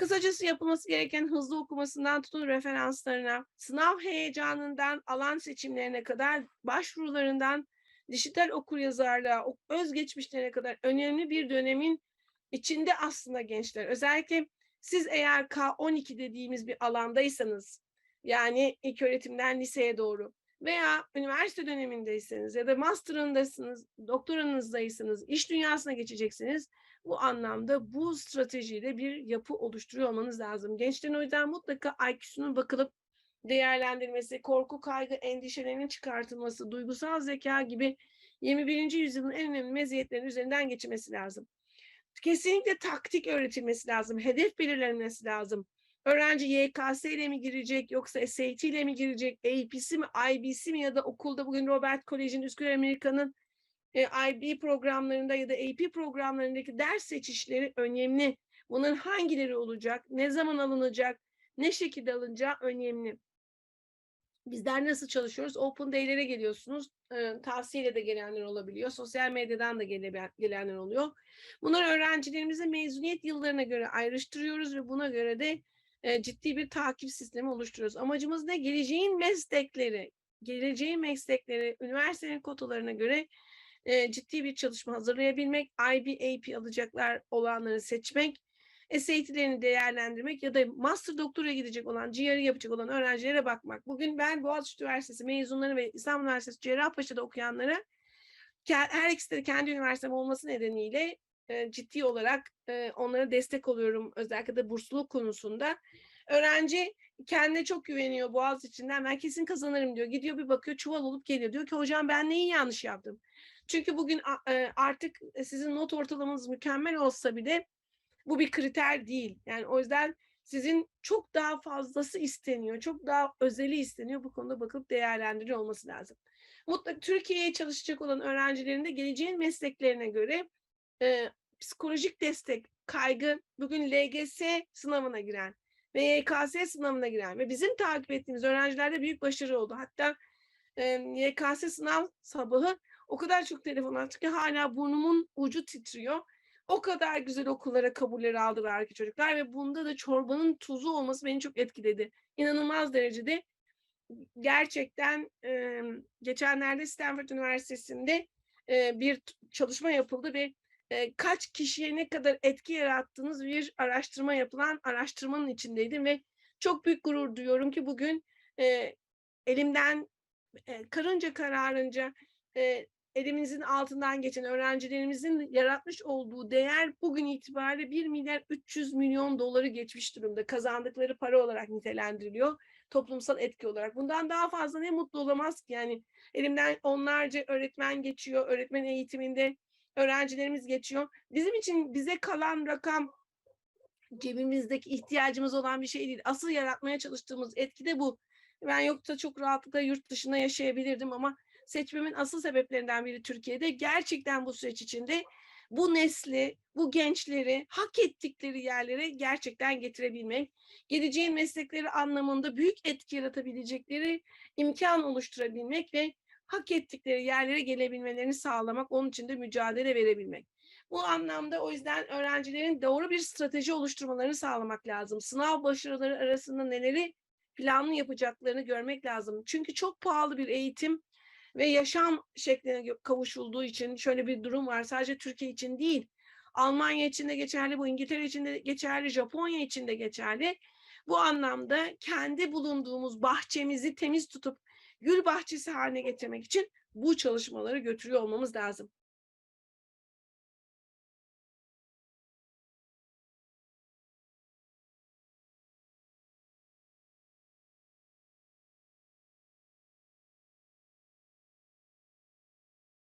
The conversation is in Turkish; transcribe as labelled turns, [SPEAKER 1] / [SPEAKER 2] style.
[SPEAKER 1] Kısacası yapılması gereken hızlı okumasından tutun referanslarına, sınav heyecanından alan seçimlerine kadar başvurularından dijital okuryazarlığa, ok- özgeçmişlerine kadar önemli bir dönemin içinde aslında gençler. Özellikle siz eğer K12 dediğimiz bir alandaysanız, yani ilk öğretimden liseye doğru veya üniversite dönemindeyseniz ya da master'ındasınız, doktoranızdaysanız, iş dünyasına geçeceksiniz. Bu anlamda bu stratejiyle bir yapı oluşturuyor olmanız lazım. Gençlerin o yüzden mutlaka IQ'sunun bakılıp değerlendirmesi, korku, kaygı, endişelerinin çıkartılması, duygusal zeka gibi 21. yüzyılın en önemli meziyetlerinin üzerinden geçirmesi lazım. Kesinlikle taktik öğretilmesi lazım, hedef belirlenmesi lazım. Öğrenci YKS ile mi girecek yoksa SAT ile mi girecek, AP'si mi, IB'si mi ya da okulda bugün Robert Kolej'in Üsküdar Amerika'nın e, IB programlarında ya da AP programlarındaki ders seçişleri önemli. Bunların hangileri olacak, ne zaman alınacak, ne şekilde alınacağı önemli. Bizler nasıl çalışıyoruz? Open Day'lere geliyorsunuz. E, tavsiyeyle de gelenler olabiliyor. Sosyal medyadan da gele, gelenler oluyor. Bunları öğrencilerimize mezuniyet yıllarına göre ayrıştırıyoruz ve buna göre de e, ciddi bir takip sistemi oluşturuyoruz. Amacımız ne? Geleceğin meslekleri, geleceğin meslekleri, üniversitenin kotalarına göre e, ciddi bir çalışma hazırlayabilmek, IB, AP alacaklar olanları seçmek, SAT'lerini değerlendirmek ya da master doktora gidecek olan, GRE yapacak olan öğrencilere bakmak. Bugün ben Boğaziçi Üniversitesi mezunları ve İstanbul Üniversitesi Cerrahpaşa'da okuyanlara her ikisi de kendi üniversitem olması nedeniyle ciddi olarak onlara destek oluyorum özellikle de bursluluk konusunda. Öğrenci kendine çok güveniyor Boğaz içinden ben kesin kazanırım diyor. Gidiyor bir bakıyor çuval olup geliyor. Diyor ki hocam ben neyi yanlış yaptım? Çünkü bugün artık sizin not ortalamanız mükemmel olsa bile bu bir kriter değil. Yani o yüzden sizin çok daha fazlası isteniyor. Çok daha özeli isteniyor. Bu konuda bakıp değerlendiriyor olması lazım. Mutlaka Türkiye'ye çalışacak olan öğrencilerin de geleceğin mesleklerine göre e, psikolojik destek, kaygı, bugün LGS sınavına giren ve YKS sınavına giren ve bizim takip ettiğimiz öğrencilerde büyük başarı oldu. Hatta e, YKS sınav sabahı o kadar çok telefon açtık ki hala burnumun ucu titriyor. O kadar güzel okullara kabulleri aldılar ki çocuklar ve bunda da çorbanın tuzu olması beni çok etkiledi. İnanılmaz derecede gerçekten e, geçenlerde Stanford Üniversitesi'nde e, bir çalışma yapıldı ve kaç kişiye ne kadar etki yarattığınız bir araştırma yapılan araştırmanın içindeydim ve çok büyük gurur duyuyorum ki bugün e, elimden e, karınca kararınca e, elimizin altından geçen öğrencilerimizin yaratmış olduğu değer bugün itibariyle 1 milyar 300 milyon doları geçmiş durumda. Kazandıkları para olarak nitelendiriliyor. Toplumsal etki olarak. Bundan daha fazla ne mutlu olamaz ki yani elimden onlarca öğretmen geçiyor. Öğretmen eğitiminde öğrencilerimiz geçiyor. Bizim için bize kalan rakam cebimizdeki ihtiyacımız olan bir şey değil. Asıl yaratmaya çalıştığımız etki de bu. Ben yoksa çok rahatlıkla yurt dışında yaşayabilirdim ama seçmemin asıl sebeplerinden biri Türkiye'de gerçekten bu süreç içinde bu nesli, bu gençleri hak ettikleri yerlere gerçekten getirebilmek, geleceğin meslekleri anlamında büyük etki yaratabilecekleri imkan oluşturabilmek ve hak ettikleri yerlere gelebilmelerini sağlamak, onun için de mücadele verebilmek. Bu anlamda o yüzden öğrencilerin doğru bir strateji oluşturmalarını sağlamak lazım. Sınav başarıları arasında neleri planlı yapacaklarını görmek lazım. Çünkü çok pahalı bir eğitim ve yaşam şekline kavuşulduğu için şöyle bir durum var. Sadece Türkiye için değil. Almanya için de geçerli, bu İngiltere için de geçerli, Japonya için de geçerli. Bu anlamda kendi bulunduğumuz bahçemizi temiz tutup gül bahçesi haline getirmek için bu çalışmaları götürüyor olmamız lazım.